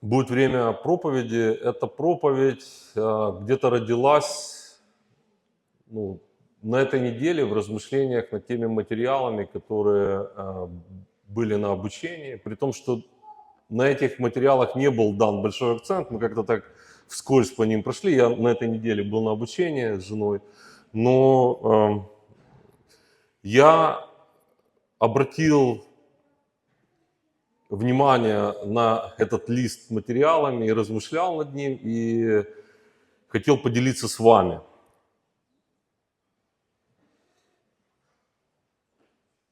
Будет время проповеди. Эта проповедь э, где-то родилась ну, на этой неделе в размышлениях над теми материалами, которые э, были на обучении. При том, что на этих материалах не был дан большой акцент, мы как-то так вскользь по ним прошли. Я на этой неделе был на обучении с женой, но э, я обратил внимание на этот лист материалами и размышлял над ним и хотел поделиться с вами.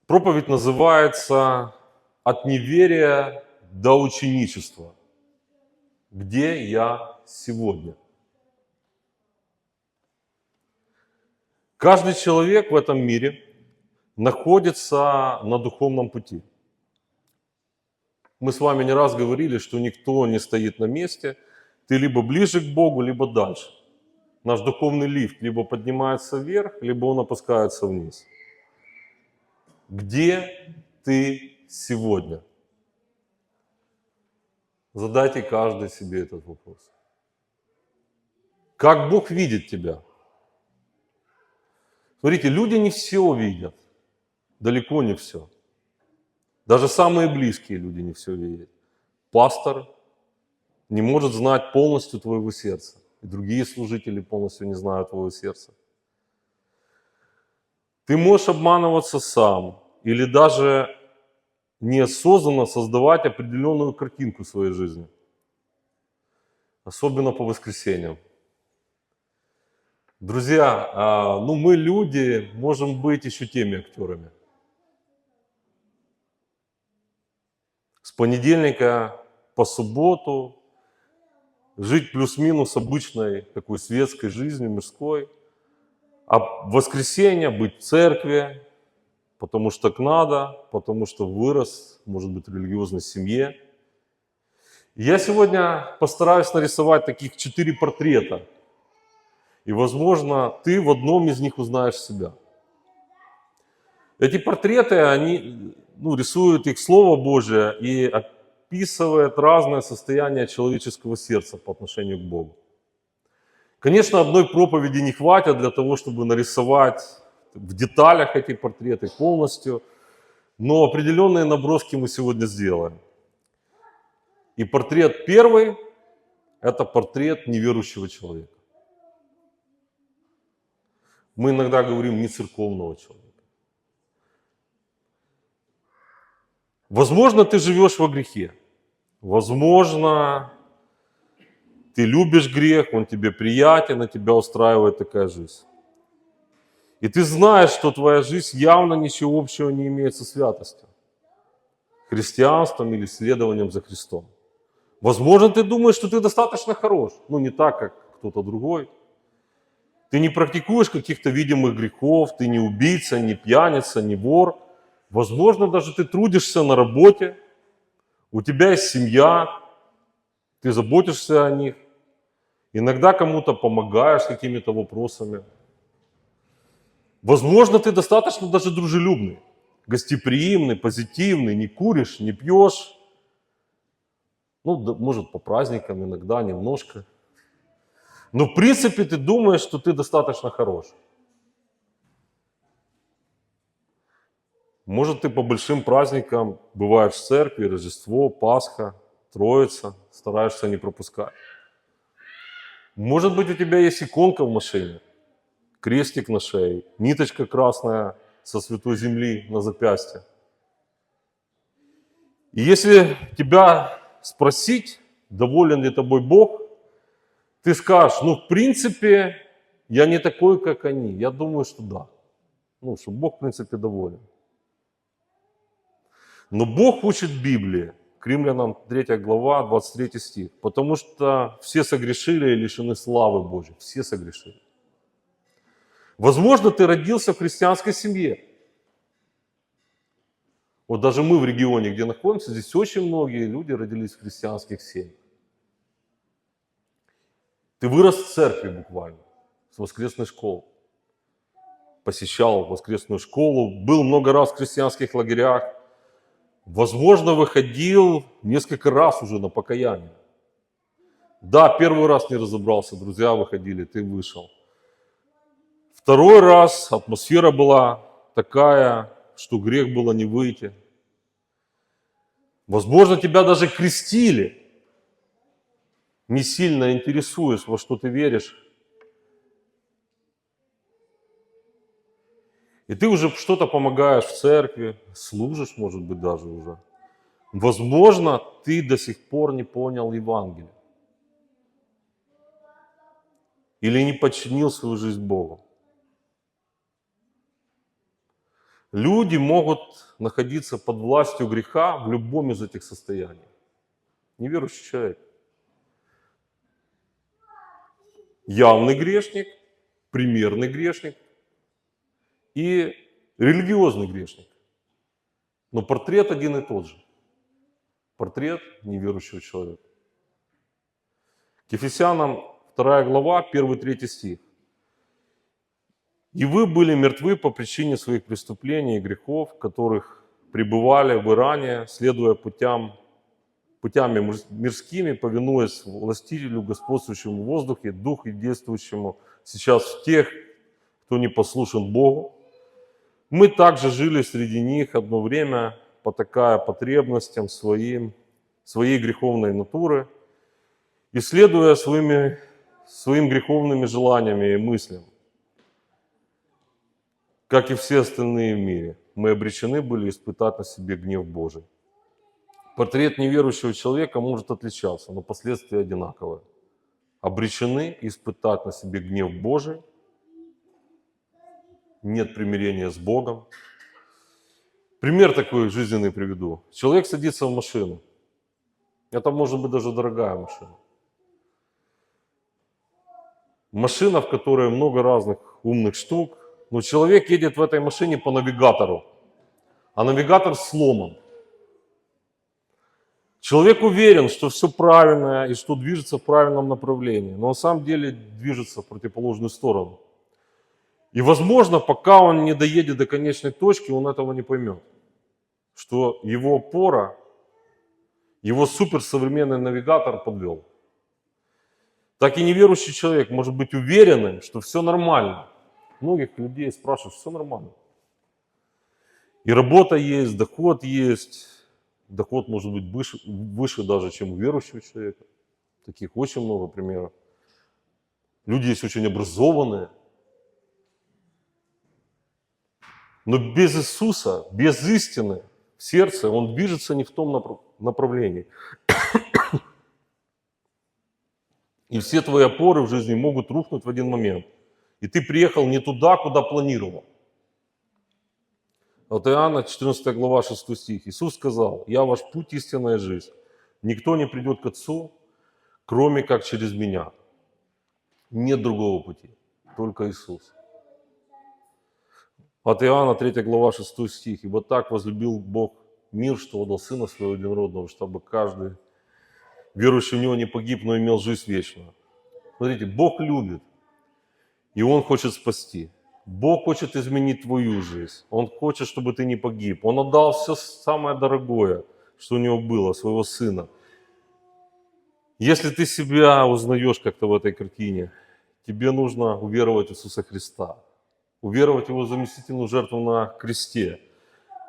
Проповедь называется «От неверия до ученичества. Где я сегодня?» Каждый человек в этом мире находится на духовном пути – мы с вами не раз говорили, что никто не стоит на месте. Ты либо ближе к Богу, либо дальше. Наш духовный лифт либо поднимается вверх, либо он опускается вниз. Где ты сегодня? Задайте каждый себе этот вопрос. Как Бог видит тебя? Смотрите, люди не все видят. Далеко не все. Даже самые близкие люди не все видят. Пастор не может знать полностью твоего сердца. И другие служители полностью не знают твоего сердца. Ты можешь обманываться сам или даже неосознанно создавать определенную картинку своей жизни. Особенно по воскресеньям. Друзья, а, ну мы люди можем быть еще теми актерами. с понедельника по субботу, жить плюс-минус обычной такой светской жизнью, мирской, а в воскресенье быть в церкви, потому что так надо, потому что вырос, может быть, в религиозной семье. Я сегодня постараюсь нарисовать таких четыре портрета. И, возможно, ты в одном из них узнаешь себя. Эти портреты, они ну, рисует их Слово Божие и описывает разное состояние человеческого сердца по отношению к Богу. Конечно, одной проповеди не хватит для того, чтобы нарисовать в деталях эти портреты полностью, но определенные наброски мы сегодня сделаем. И портрет первый – это портрет неверующего человека. Мы иногда говорим не церковного человека. Возможно, ты живешь во грехе. Возможно, ты любишь грех, он тебе приятен, а тебя устраивает такая жизнь. И ты знаешь, что твоя жизнь явно ничего общего не имеет со святостью, христианством или следованием за Христом. Возможно, ты думаешь, что ты достаточно хорош, но не так, как кто-то другой. Ты не практикуешь каких-то видимых грехов, ты не убийца, не пьяница, не вор – Возможно, даже ты трудишься на работе, у тебя есть семья, ты заботишься о них, иногда кому-то помогаешь какими-то вопросами. Возможно, ты достаточно даже дружелюбный, гостеприимный, позитивный, не куришь, не пьешь. Ну, да, может, по праздникам иногда немножко. Но в принципе ты думаешь, что ты достаточно хорош. Может, ты по большим праздникам бываешь в церкви, Рождество, Пасха, Троица, стараешься не пропускать. Может быть, у тебя есть иконка в машине, крестик на шее, ниточка красная со святой земли на запястье. И если тебя спросить, доволен ли тобой Бог, ты скажешь, ну, в принципе, я не такой, как они. Я думаю, что да. Ну, что Бог, в принципе, доволен. Но Бог учит Библии, к римлянам 3 глава, 23 стих, потому что все согрешили и лишены славы Божьей, все согрешили. Возможно, ты родился в христианской семье. Вот даже мы в регионе, где находимся, здесь очень многие люди родились в христианских семьях. Ты вырос в церкви буквально, с воскресной школы. Посещал воскресную школу, был много раз в крестьянских лагерях. Возможно, выходил несколько раз уже на покаяние. Да, первый раз не разобрался, друзья выходили, ты вышел. Второй раз атмосфера была такая, что грех было не выйти. Возможно, тебя даже крестили, не сильно интересуясь, во что ты веришь. И ты уже что-то помогаешь в церкви, служишь, может быть, даже уже. Возможно, ты до сих пор не понял Евангелие. Или не подчинил свою жизнь Богу. Люди могут находиться под властью греха в любом из этих состояний. Неверующий человек. Явный грешник, примерный грешник и религиозный грешник. Но портрет один и тот же. Портрет неверующего человека. К Ефесянам 2 глава, 1-3 стих. И вы были мертвы по причине своих преступлений и грехов, которых пребывали вы ранее, следуя путям, путями мир- мирскими, повинуясь властителю, господствующему в воздухе, духу действующему сейчас в тех, кто не послушен Богу. Мы также жили среди них одно время, потакая потребностям своим, своей греховной натуры, и следуя своими, своим греховными желаниями и мыслям как и все остальные в мире, мы обречены были испытать на себе гнев Божий. Портрет неверующего человека может отличаться, но последствия одинаковые. Обречены испытать на себе гнев Божий, нет примирения с Богом. Пример такой жизненный приведу. Человек садится в машину. Это может быть даже дорогая машина. Машина, в которой много разных умных штук, но человек едет в этой машине по навигатору, а навигатор сломан. Человек уверен, что все правильно и что движется в правильном направлении, но на самом деле движется в противоположную сторону. И возможно, пока он не доедет до конечной точки, он этого не поймет, что его опора, его суперсовременный навигатор подвел. Так и неверующий человек может быть уверенным, что все нормально. Многих людей спрашивают, все нормально. И работа есть, доход есть. Доход может быть выше, выше даже, чем у верующего человека. Таких очень много примеров. Люди есть очень образованные. Но без Иисуса, без истины в сердце, он движется не в том направ- направлении. И все твои опоры в жизни могут рухнуть в один момент. И ты приехал не туда, куда планировал. Вот Иоанна, 14 глава, 6 стих. Иисус сказал, «Я ваш путь, истинная жизнь. Никто не придет к Отцу, кроме как через Меня. Нет другого пути, только Иисус». От Иоанна, 3 глава, 6 стих. «Ибо так возлюбил Бог мир, что отдал Сына Своего Единородного, чтобы каждый, верующий в Него, не погиб, но имел жизнь вечную». Смотрите, Бог любит, и Он хочет спасти. Бог хочет изменить твою жизнь. Он хочет, чтобы ты не погиб. Он отдал все самое дорогое, что у него было, своего сына. Если ты себя узнаешь как-то в этой картине, тебе нужно уверовать в Иисуса Христа. Уверовать в Его заместительную жертву на кресте.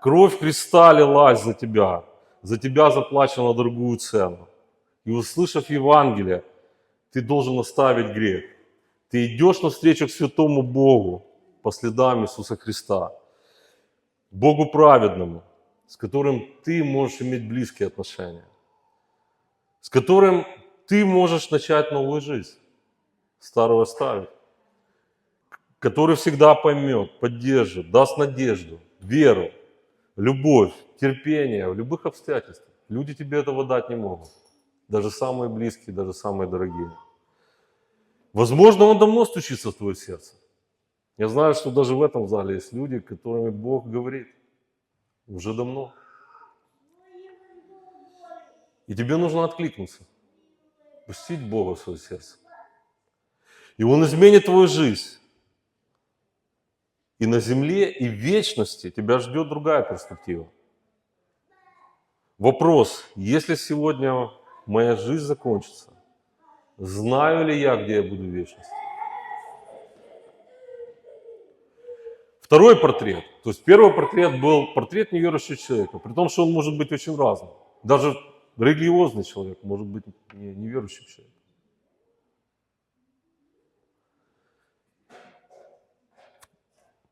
Кровь Христа лилась за тебя. За тебя заплачена дорогую цену. И услышав Евангелие, ты должен оставить грех. Ты идешь навстречу к святому Богу по следам Иисуса Христа. Богу праведному, с которым ты можешь иметь близкие отношения. С которым ты можешь начать новую жизнь. Старую оставить. Который всегда поймет, поддержит, даст надежду, веру, любовь, терпение в любых обстоятельствах. Люди тебе этого дать не могут. Даже самые близкие, даже самые дорогие. Возможно, он давно стучится в твое сердце. Я знаю, что даже в этом зале есть люди, которыми Бог говорит уже давно. И тебе нужно откликнуться, пустить Бога в свое сердце. И Он изменит твою жизнь. И на земле, и в вечности тебя ждет другая перспектива. Вопрос, если сегодня моя жизнь закончится, знаю ли я, где я буду в вечности? Второй портрет. То есть первый портрет был портрет неверующего человека, при том, что он может быть очень разным. Даже религиозный человек может быть не- неверующим человеком.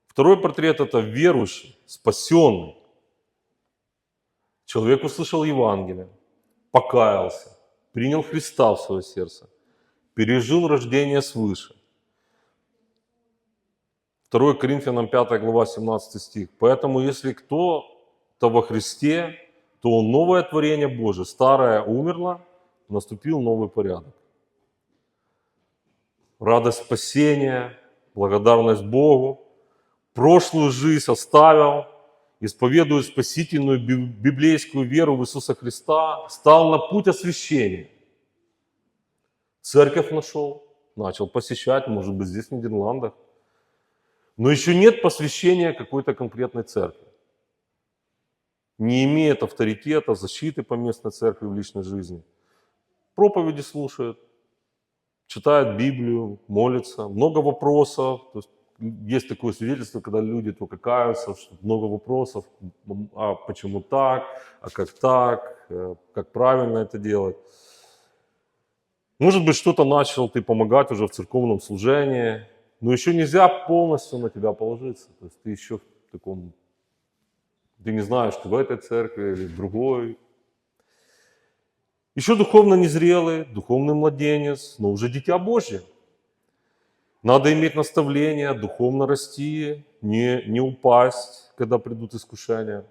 Второй портрет это верующий, спасенный. Человек услышал Евангелие, покаялся, принял Христа в свое сердце, пережил рождение свыше. 2 Коринфянам 5 глава 17 стих. Поэтому если кто-то во Христе, то он новое творение Божие. Старое умерло, наступил новый порядок. Радость спасения, благодарность Богу, прошлую жизнь оставил, исповедуя спасительную би- библейскую веру в Иисуса Христа, стал на путь освящения. Церковь нашел, начал посещать, может быть, здесь, в Нидерландах. Но еще нет посвящения какой-то конкретной церкви. Не имеет авторитета, защиты по местной церкви в личной жизни. Проповеди слушает, читает Библию, молится, много вопросов. То есть есть такое свидетельство, когда люди только каются, что много вопросов, а почему так, а как так, э, как правильно это делать. Может быть, что-то начал ты помогать уже в церковном служении, но еще нельзя полностью на тебя положиться. То есть ты еще в таком, ты не знаешь, ты в этой церкви или в другой. Еще духовно незрелый, духовный младенец, но уже дитя Божье. Надо иметь наставление, духовно расти, не, не упасть, когда придут искушения.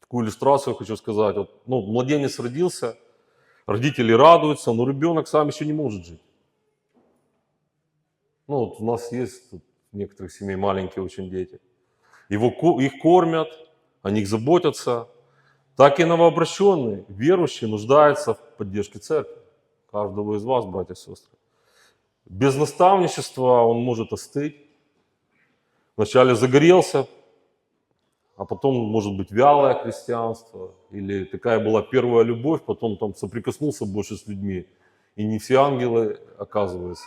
Такую иллюстрацию хочу сказать. Вот, ну, младенец родился, родители радуются, но ребенок сам еще не может жить. Ну, вот у нас есть в некоторых семей маленькие очень дети. Его, их кормят, о них заботятся. Так и новообращенный, верующий, нуждается в поддержке церкви. Каждого из вас, братья и сестры. Без наставничества он может остыть. Вначале загорелся, а потом, может быть, вялое христианство. Или такая была первая любовь, потом там соприкоснулся больше с людьми. И не все ангелы, оказывается.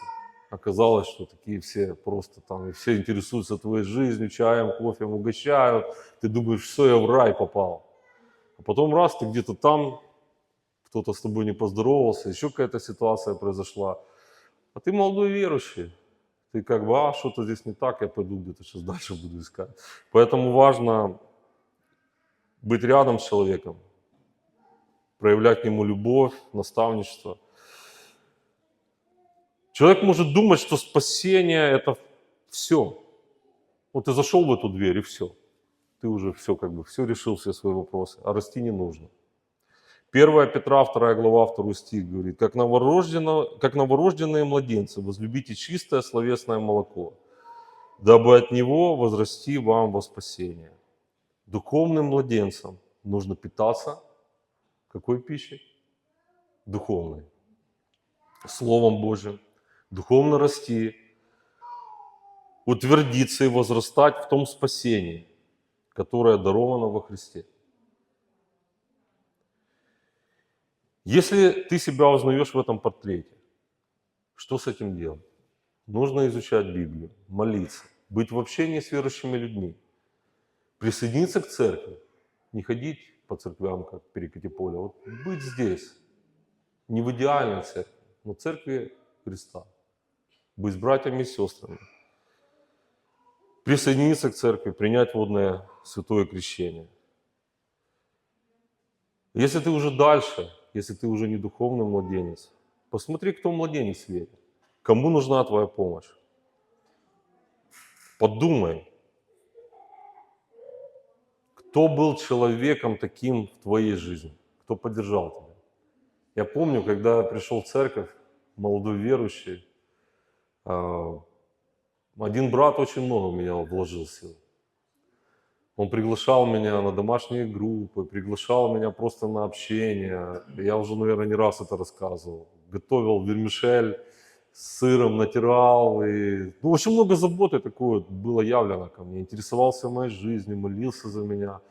Оказалось, что такие все просто там, и все интересуются твоей жизнью, чаем, кофе угощают. Ты думаешь, все, я в рай попал. А потом раз, ты где-то там, кто-то с тобой не поздоровался, еще какая-то ситуация произошла. А ты молодой верующий. Ты как бы, а, что-то здесь не так, я пойду где-то сейчас дальше буду искать. Поэтому важно быть рядом с человеком, проявлять к нему любовь, наставничество. Человек может думать, что спасение – это все. Вот ты зашел в эту дверь, и все. Ты уже все, как бы, все решил, все свои вопросы, а расти не нужно. 1 Петра, 2 глава, 2 стих говорит, как, новорожденно, как новорожденные младенцы, возлюбите чистое словесное молоко, дабы от него возрасти вам во спасение. Духовным младенцам нужно питаться какой пищей? Духовной. Словом Божьим. Духовно расти, утвердиться и возрастать в том спасении, которое даровано во Христе. Если ты себя узнаешь в этом портрете, что с этим делать? Нужно изучать Библию, молиться, быть в общении с верующими людьми, присоединиться к церкви, не ходить по церквям, как перекати поле, вот быть здесь, не в идеальной церкви, но в церкви Христа, быть с братьями и сестрами, присоединиться к церкви, принять водное святое крещение. Если ты уже дальше, если ты уже не духовный младенец, посмотри, кто младенец в вере. Кому нужна твоя помощь? Подумай, кто был человеком таким в твоей жизни, кто поддержал тебя. Я помню, когда пришел в церковь, молодой верующий, а, один брат очень много в меня вложил сил. Он приглашал меня на домашние группы, приглашал меня просто на общение. Я уже, наверное, не раз это рассказывал. Готовил вермишель с сыром, натирал. И... Ну, очень много заботы такое было явлено ко мне. Интересовался моей жизнью, молился за меня.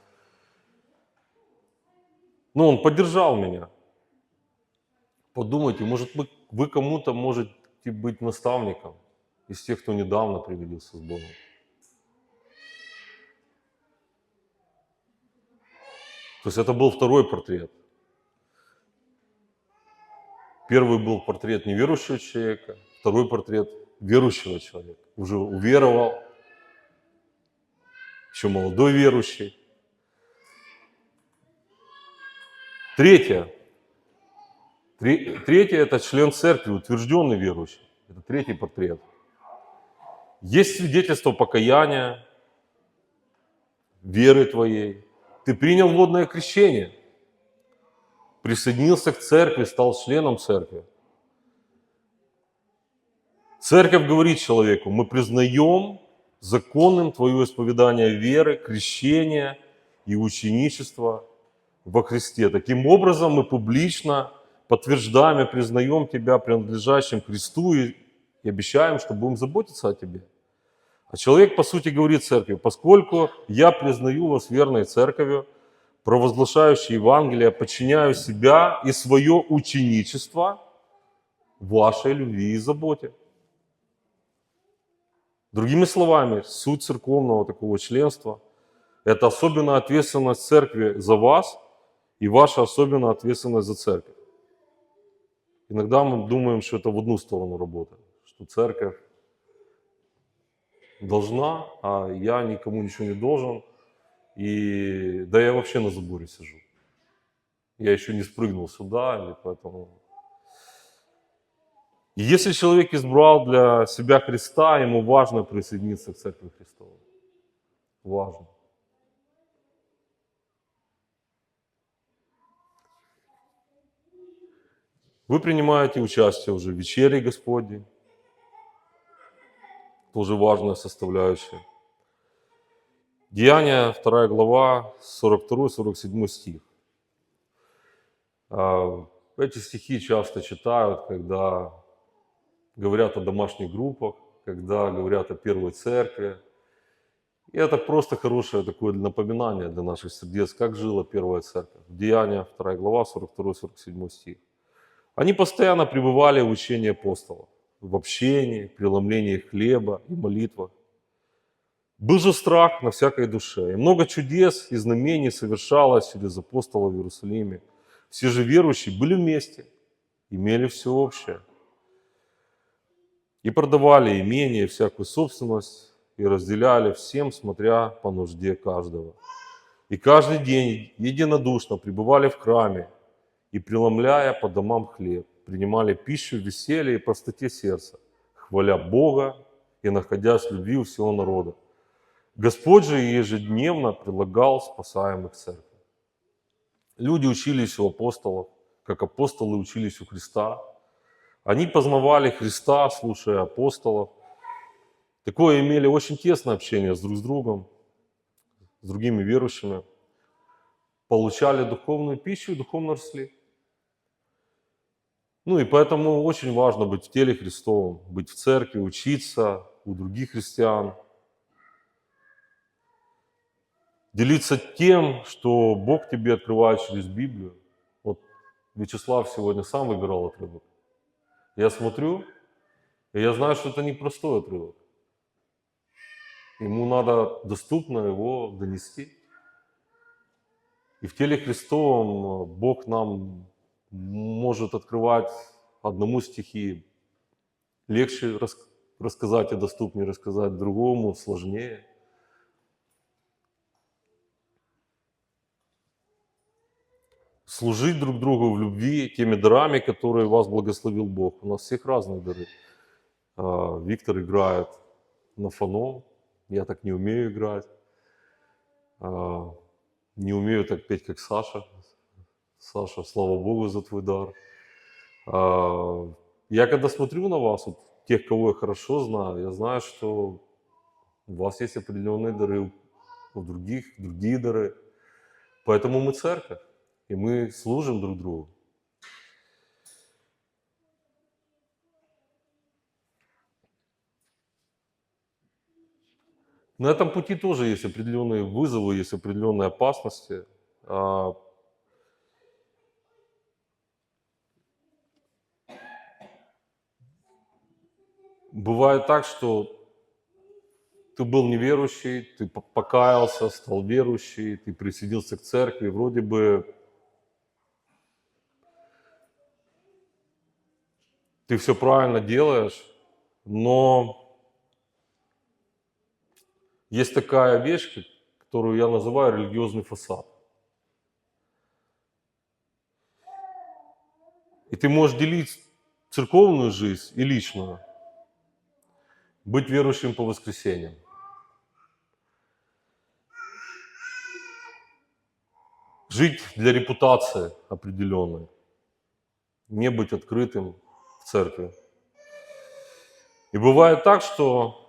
Ну, он поддержал меня. Подумайте, может, вы, вы кому-то можете быть наставником из тех, кто недавно привелился с Богом. То есть это был второй портрет. Первый был портрет неверующего человека, второй портрет верующего человека. Уже уверовал, еще молодой верующий. Третье. Третье – это член церкви, утвержденный верующий. Это третий портрет. Есть свидетельство покаяния, веры твоей, ты принял водное крещение, присоединился к церкви, стал членом церкви. Церковь говорит человеку, мы признаем законным твое исповедание веры, крещения и ученичества во Христе. Таким образом, мы публично подтверждаем и признаем тебя принадлежащим Христу и обещаем, что будем заботиться о тебе. А человек, по сути, говорит церкви, поскольку я признаю вас верной церковью, провозглашающей Евангелие, подчиняю себя и свое ученичество вашей любви и заботе. Другими словами, суть церковного такого членства – это особенная ответственность церкви за вас и ваша особенная ответственность за церковь. Иногда мы думаем, что это в одну сторону работает, что церковь должна, а я никому ничего не должен. И да я вообще на заборе сижу. Я еще не спрыгнул сюда, и поэтому... Если человек избрал для себя Христа, ему важно присоединиться к Церкви Христовой. Важно. Вы принимаете участие уже в вечере Господней, тоже важная составляющая. Деяния, 2 глава, 42-47 стих. А, эти стихи часто читают, когда говорят о домашних группах, когда говорят о первой церкви. И это просто хорошее такое напоминание для наших сердец, как жила первая церковь. Деяния, 2 глава, 42-47 стих. Они постоянно пребывали в учении апостолов в общении, преломлении хлеба и молитвах. Был же страх на всякой душе, и много чудес и знамений совершалось через апостолов в Иерусалиме. Все же верующие были вместе, имели все общее. И продавали имение, всякую собственность, и разделяли всем, смотря по нужде каждого. И каждый день единодушно пребывали в храме и преломляя по домам хлеб принимали пищу в веселье и простоте сердца, хваля Бога и находясь в любви у всего народа. Господь же ежедневно предлагал спасаемых церкви. Люди учились у апостолов, как апостолы учились у Христа. Они познавали Христа, слушая апостолов. Такое имели очень тесное общение с друг с другом, с другими верующими. Получали духовную пищу и духовно росли. Ну и поэтому очень важно быть в теле Христовом, быть в церкви, учиться у других христиан, делиться тем, что Бог тебе открывает через Библию. Вот Вячеслав сегодня сам выбирал отрывок. Я смотрю, и я знаю, что это не простой отрывок. Ему надо доступно его донести. И в теле Христовом Бог нам может открывать одному стихи легче рас, рассказать и доступнее рассказать, другому сложнее. Служить друг другу в любви теми дарами, которые вас благословил Бог. У нас всех разные дары. А, Виктор играет на фоно, я так не умею играть. А, не умею так петь, как Саша. Саша, слава Богу за твой дар. А, я когда смотрю на вас, вот, тех, кого я хорошо знаю, я знаю, что у вас есть определенные дары в других, другие дары. Поэтому мы церковь, и мы служим друг другу. На этом пути тоже есть определенные вызовы, есть определенные опасности. Бывает так, что ты был неверующий, ты по- покаялся, стал верующий, ты присоединился к церкви, вроде бы ты все правильно делаешь, но есть такая вещь, которую я называю религиозный фасад. И ты можешь делить церковную жизнь и личную, быть верующим по воскресеньям. Жить для репутации определенной, не быть открытым в церкви. И бывает так, что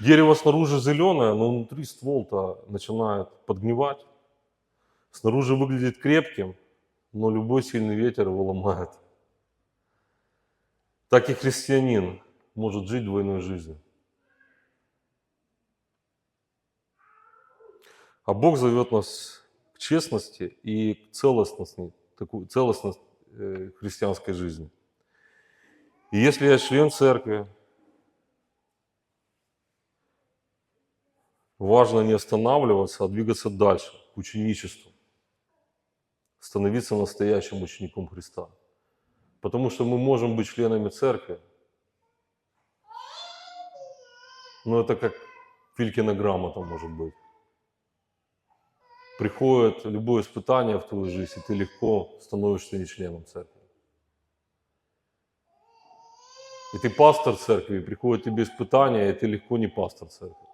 Дерево снаружи зеленое, но внутри ствол-то начинает подгнивать. Снаружи выглядит крепким, но любой сильный ветер его ломает. Так и христианин может жить двойной жизнью. А Бог зовет нас к честности и к целостности, такую целостность э, христианской жизни. И если я член церкви, важно не останавливаться, а двигаться дальше, к ученичеству. Становиться настоящим учеником Христа. Потому что мы можем быть членами церкви, но это как Филькина грамота может быть. Приходит любое испытание в твою жизнь, и ты легко становишься не членом церкви. И ты пастор церкви, и приходит тебе испытание, и ты легко не пастор церкви.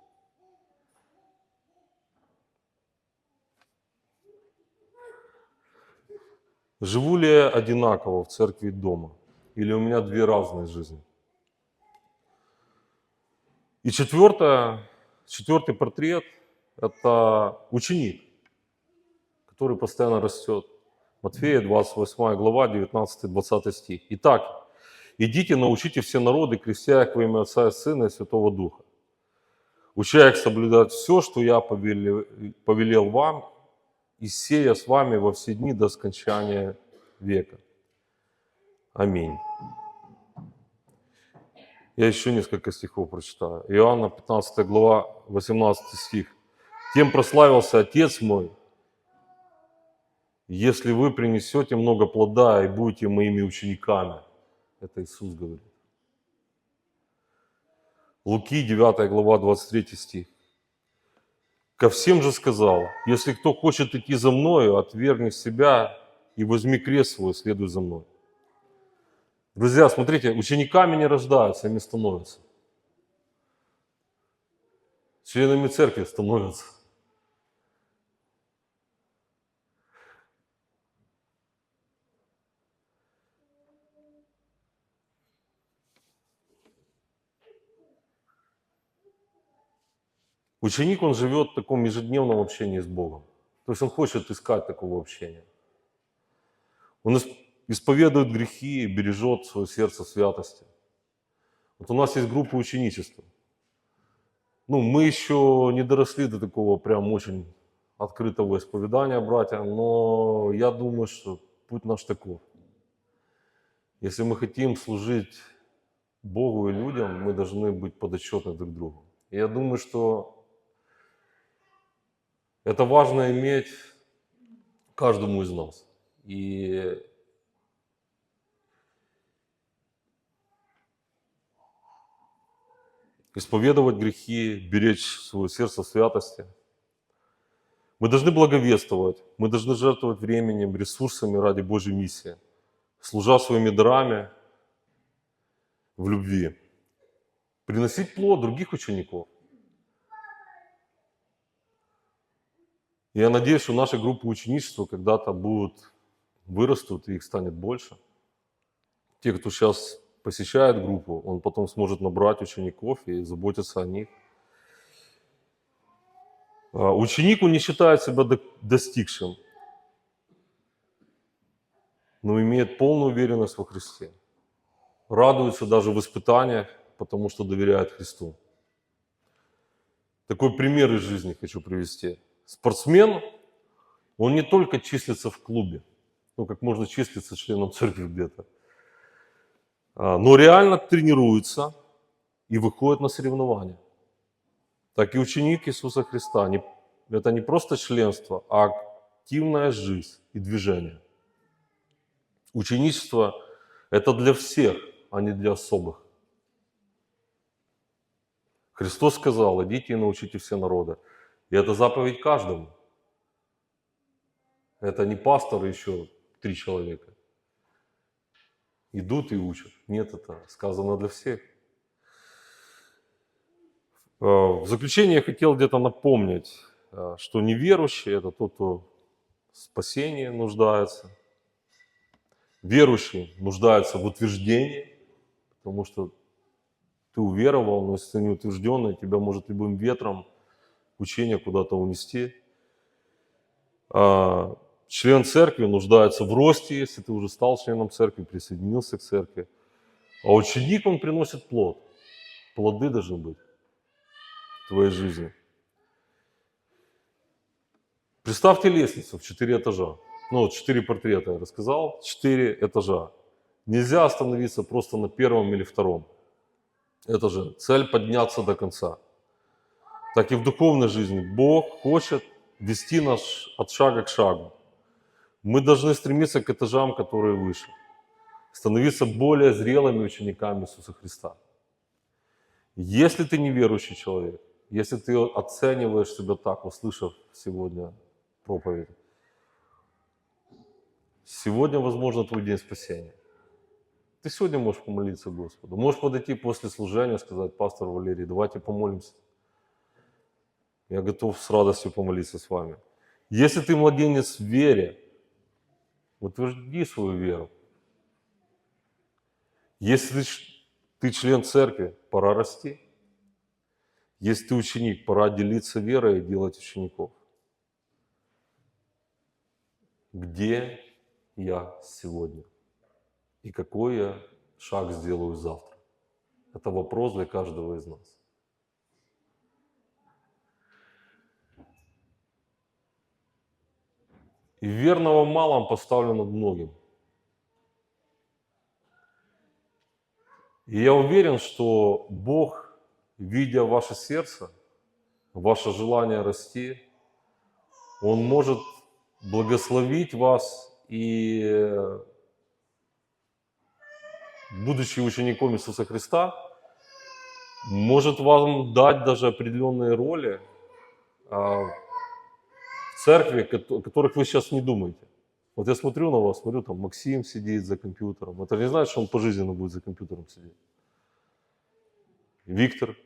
Живу ли я одинаково в церкви и дома? Или у меня две разные жизни? И четвертое, четвертый портрет – это ученик, который постоянно растет. Матфея, 28 глава, 19-20 стих. Итак, идите, научите все народы, крестя их во имя Отца и Сына и Святого Духа, уча их соблюдать все, что я повелел, вам, и сея с вами во все дни до скончания века. Аминь. Я еще несколько стихов прочитаю. Иоанна 15 глава, 18 стих. «Тем прославился Отец мой, если вы принесете много плода и будете моими учениками». Это Иисус говорит. Луки 9 глава, 23 стих. Ко всем же сказал, если кто хочет идти за мною, отвергни себя и возьми крест свой, следуй за мной. Друзья, смотрите, учениками не рождаются, ими становятся. Членами церкви становятся. Ученик, он живет в таком ежедневном общении с Богом. То есть он хочет искать такого общения. Он исповедует грехи и бережет свое сердце святости. Вот у нас есть группа ученичества. Ну, мы еще не доросли до такого прям очень открытого исповедания, братья, но я думаю, что путь наш таков. Если мы хотим служить Богу и людям, мы должны быть подотчетны друг другу. И я думаю, что это важно иметь каждому из нас. И исповедовать грехи, беречь свое сердце святости. Мы должны благовествовать, мы должны жертвовать временем, ресурсами ради Божьей миссии, служа своими дарами в любви, приносить плод других учеников. Я надеюсь, что наши группы ученичества когда-то будут, вырастут, и их станет больше. Те, кто сейчас посещает группу, он потом сможет набрать учеников и заботиться о них. А, Ученик, он не считает себя до- достигшим, но имеет полную уверенность во Христе. Радуется даже в испытаниях, потому что доверяет Христу. Такой пример из жизни хочу привести. Спортсмен, он не только числится в клубе, ну, как можно числиться членом церкви где-то, а, но реально тренируется и выходит на соревнования. Так и ученик Иисуса Христа. Не- Это не просто членство, а активная жизнь и движение. Ученичество – это для всех, а не для особых. Христос сказал, идите и научите все народы. И это заповедь каждому. Это не пастор еще три человека. Идут и учат. Нет, это сказано для всех. Э, В заключение я хотел где-то напомнить, э, что неверующий – это тот, кто в спасении нуждается. Верующий нуждается в утверждении, потому что ты уверовал, но если ты не утвержденный, тебя может любым ветром учение куда-то унести. А, Член церкви нуждается в росте, если ты уже стал членом церкви, присоединился к церкви. А ученик, он приносит плод. Плоды должны быть в твоей жизни. Представьте лестницу в четыре этажа. Ну, вот четыре портрета я рассказал, четыре этажа. Нельзя остановиться просто на первом или втором этаже. Цель подняться до конца. Так и в духовной жизни Бог хочет вести нас от шага к шагу. Мы должны стремиться к этажам, которые выше. Становиться более зрелыми учениками Иисуса Христа. Если ты неверующий человек, если ты оцениваешь себя так, услышав сегодня проповедь, сегодня, возможно, твой день спасения. Ты сегодня можешь помолиться Господу. Можешь подойти после служения и сказать, пастор Валерий, давайте помолимся. Я готов с радостью помолиться с вами. Если ты младенец в вере, утвержди свою веру. Если ты ты член церкви, пора расти. Если ты ученик, пора делиться верой и делать учеников. Где я сегодня? И какой я шаг сделаю завтра? Это вопрос для каждого из нас. И верного малом поставлю над многим. И я уверен, что Бог, видя ваше сердце, ваше желание расти, Он может благословить вас и, будучи учеником Иисуса Христа, может вам дать даже определенные роли а, церкви, о которых вы сейчас не думаете. Вот я смотрю на вас, смотрю, там Максим сидит за компьютером. Это не значит, что он пожизненно будет за компьютером сидеть. Виктор.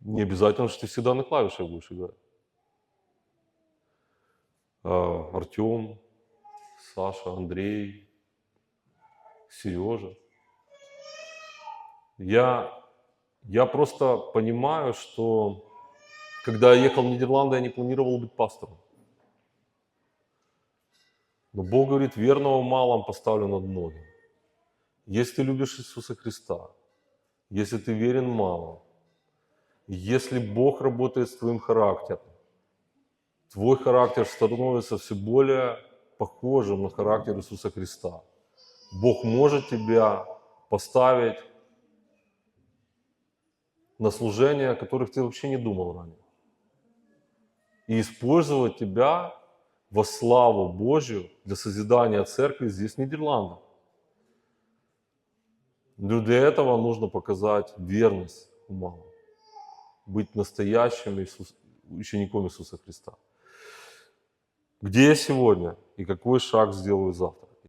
Не обязательно, что ты всегда на клавишах будешь играть. А, Артем, Саша, Андрей, Сережа. Я, я просто понимаю, что когда я ехал в Нидерланды, я не планировал быть пастором. Но Бог говорит, верного малом поставлю над многим. Если ты любишь Иисуса Христа, если ты верен малому, если Бог работает с твоим характером, твой характер становится все более похожим на характер Иисуса Христа. Бог может тебя поставить на служения, о которых ты вообще не думал ранее. И использовать тебя во славу Божью для созидания церкви здесь, в Нидерландах. Но для этого нужно показать верность малому, быть настоящим Иисус- учеником Иисуса Христа. Где я сегодня и какой шаг сделаю завтра?